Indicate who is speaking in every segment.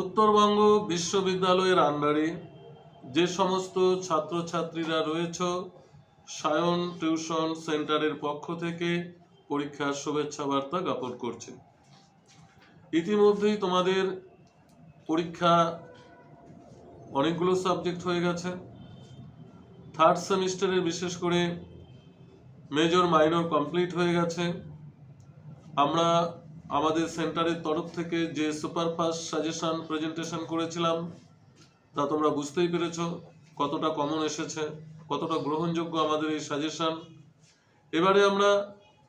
Speaker 1: উত্তরবঙ্গ বিশ্ববিদ্যালয়ের আন্ডারে যে সমস্ত ছাত্রছাত্রীরা রয়েছ সায়ন টিউশন সেন্টারের পক্ষ থেকে পরীক্ষার শুভেচ্ছা বার্তা জ্ঞাপন করছে। ইতিমধ্যেই তোমাদের পরীক্ষা অনেকগুলো সাবজেক্ট হয়ে গেছে। থার্ড সেমিস্টারের বিশেষ করে মেজর, মাইনর কমপ্লিট হয়ে গেছে। আমরা আমাদের সেন্টারের তরফ থেকে যে সুপারফাস্ট সাজেশন প্রেজেন্টেশন করেছিলাম, তা তোমরা বুঝতেই পেরেছ কতটা কমন এসেছে, কতটা গ্রহণযোগ্য আমাদের এই সাজেশন। এবারে আমরা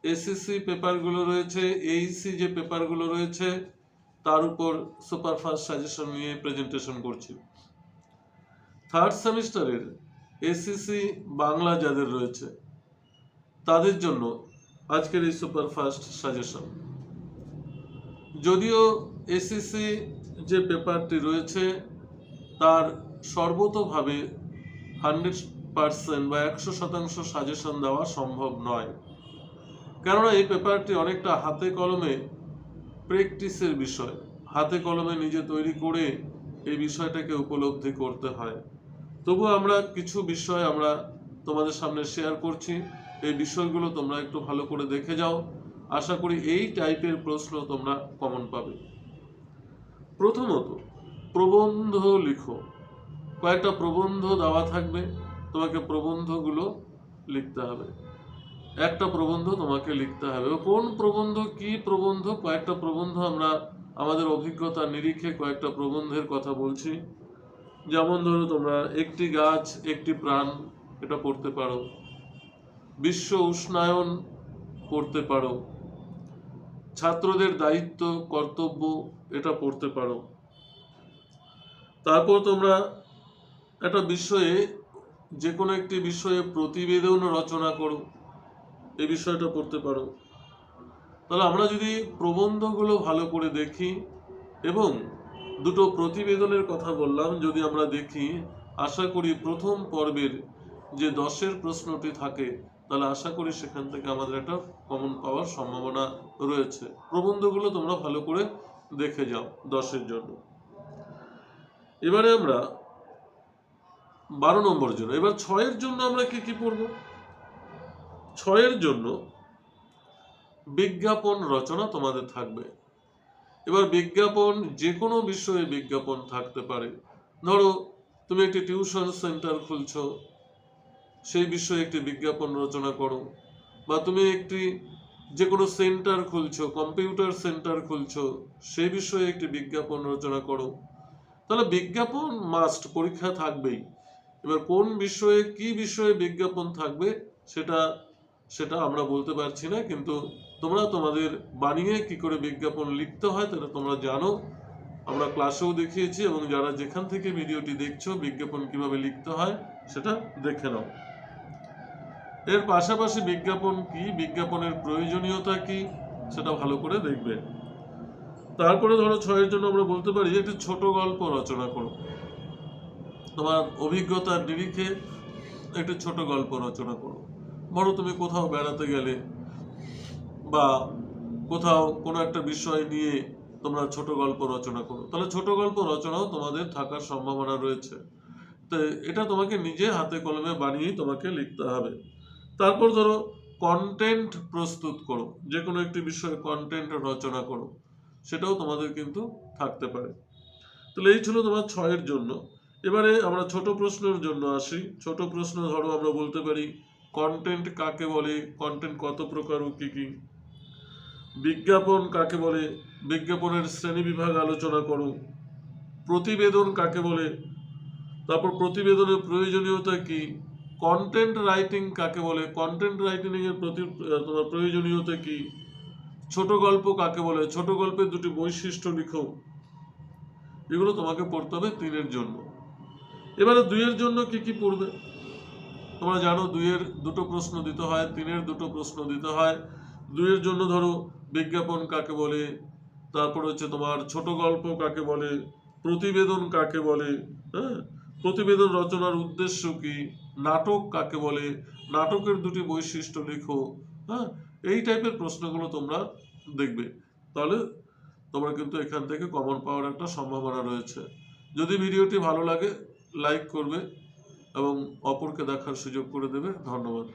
Speaker 1: এসএসসি পেপারগুলো রয়েছে এইসি যে পেপারগুলো রয়েছে, তার উপর সুপারফাস্ট সাজেশন নিয়ে প্রেজেন্টেশন করছি। থার্ড সেমিস্টারের এসএসসি বাংলা যাদের রয়েছে, তাদের জন্য আজকের এই সুপারফাস্ট সাজেশন। যদিও এসএসসি যে পেপারটি রয়েছে, তার সর্বতোভাবে হান্ড্রেড পার্সেন্ট বা একশো শতাংশ সাজেশন দেওয়া সম্ভব নয়। কেননা এই পেপারটি অনেকটা হাতে কলমে প্র্যাকটিসের বিষয়। হাতে কলমে নিজে তৈরি করে এই বিষয়টাকে উপলব্ধি করতে হয়। তবু আমরা কিছু বিষয় আমরা তোমাদের সামনে শেয়ার করছি। এই বিষয়গুলো তোমরা একটু ভালো করে দেখে যাও। আশা করি এই টাইপের প্রশ্ন তোমরা কমন পাবে। প্রথমত, প্রবন্ধ লিখো। কয়েকটা প্রবন্ধ দেওয়া থাকবে, তোমাকে প্রবন্ধগুলো লিখতে হবে। একটা প্রবন্ধ তোমাকে লিখতে হবে। কোন প্রবন্ধ, কি প্রবন্ধ, কয়েকটা প্রবন্ধ আমরা আমাদের অভিজ্ঞতা নিরিখে কয়েকটা প্রবন্ধের কথা বলছি। যেমন ধরো তোমরা, একটি গাছ, একটি প্রাণ, এটা পড়তে পারো। বিশ্ব উষ্ণায়ন পড়তে পারো। ছাত্রদের দায়িত্ব, কর্তব্য এটা পড়তে পারো। তারপর তোমরা একটা বিষয়ে যে কোনো একটি বিষয়ে প্রতিবেদন রচনা করো, এই বিষয়টা পড়তে পারো। তাহলে আমরা যদি প্রবন্ধগুলো ভালো করে দেখি, এবং দুটো প্রতিবেদনের কথা বললাম, যদি আমরা দেখি, আশা করি প্রথম পর্বের যে দশের প্রশ্নটি থাকে তাহলে আশা করি সেখান থেকে আমাদের একটা কমন পাওয়ার সম্ভাবনা রয়েছে। প্রবন্ধগুলো তোমরা ভালো করে দেখে যাও দশের জন্য। এবারে আমরা বারো নম্বর জন্য, এবার ছয়ের জন্য আমরা কি কি পড়ব? ছয়ের জন্য বিজ্ঞাপন রচনা তোমাদের থাকবে। এবার বিজ্ঞাপন যে কোনো বিষয়ে বিজ্ঞাপন থাকতে পারে। ধরো, তুমি একটি টিউশন সেন্টার খুলছো সেই বিষয়ে একটি বিজ্ঞাপন রচনা করো বা তুমি একটি যে কোনো সেন্টার খুলছো, কম্পিউটার সেন্টার খুলছো, সেই বিষয়ে একটি বিজ্ঞাপন রচনা করো। তাহলে বিজ্ঞাপন মাস্ট পরীক্ষা থাকবেই। এবার কোন বিষয়ে, কি বিষয়ে বিজ্ঞাপন থাকবে সেটা সেটা আমরা বলতে পারছি না, কিন্তু তোমরা তোমাদের বানিয়ে কি করে বিজ্ঞাপন লিখতে হয় তাহলে তোমরা জানো। আমরা ক্লাসেও দেখিয়েছি এবং যারা যেখান থেকে ভিডিওটি দেখছ, বিজ্ঞাপন কীভাবে লিখতে হয় সেটা দেখে নাও। এর পাশাপাশি বিজ্ঞাপন কি? বিজ্ঞাপনের প্রয়োজনীয়তা কি? সেটা ভালো করে দেখবে। তারপরে ধরো ছয়ের জন্য আমরা বলতে পারি যে একটি ছোট গল্প রচনা করো। তোমার অভিজ্ঞতার নিরিখে একটি ছোট গল্প রচনা করো। বড় তুমি কোথাও বেড়াতে গেলে বা কোথাও কোনো একটা বিষয় নিয়ে তোমরা ছোট গল্প রচনা করো। তাহলে ছোট গল্প রচনাও তোমাদের থাকার সম্ভাবনা রয়েছে। তো এটা তোমাকে নিজে হাতে কলমে বানিয়েই তোমাকে লিখতে হবে। তারপর ধরো কন্টেন্ট প্রস্তুত করো যে কোনো একটি বিষয়ে কন্টেন্ট রচনা করো, সেটাও তোমাদের কিন্তু থাকতে পারে। তাহলে এই ছিল তোমার ছয়ের জন্য। এবারে আমরা ছোট প্রশ্নের জন্য আসি। ছোট প্রশ্ন ধরো আমরা বলতে পারি কন্টেন্ট কাকে বলে? কন্টেন্ট কত প্রকার ও কী কী? বিজ্ঞাপন কাকে বলে? বিজ্ঞাপনের শ্রেণি বিভাগ আলোচনা করো। প্রতিবেদন কাকে বলে? তারপর প্রতিবেদনের প্রয়োজনীয়তা কি? কন্টেন্ট রাইটিং কাকে বলে? কন্টেন্ট রাইটিং এর প্রতি তোমার প্রয়োজনীয়তা কি? ছোট গল্প কাকে বলে? ছোট গল্পের দুটি বৈশিষ্ট্য লিখো। এগুলো তোমাকে পড়তে হবে তিনের জন্য। এবারে দুইয়ের জন্য কি কি পড়বে? তোমরা জানো, দুইয়ের দুটো প্রশ্ন দিতে হয়, তিনের দুটো প্রশ্ন দিতে হয়। দুইয়ের জন্য ধরো, বিজ্ঞাপন কাকে বলে? তারপর হচ্ছে তোমার ছোট গল্প কাকে বলে? প্রতিবেদন কাকে বলে? হ্যাঁ? প্রতিবেদন রচনার উদ্দেশ্য কি? নাটক কাকে বলে? নাটকের দুটি বৈশিষ্ট্য লেখো। হ্যাঁ এই টাইপের প্রশ্নগুলো তোমরা দেখবে। তাহলে তোমরা কিন্তু এখান থেকে কমন পাওয়ার একটা সম্ভাবনা রয়েছে। যদি ভিডিওটি ভালো লাগে লাইক করবে এবং অপরকে দেখার সুযোগ করে দেবে। ধন্যবাদ।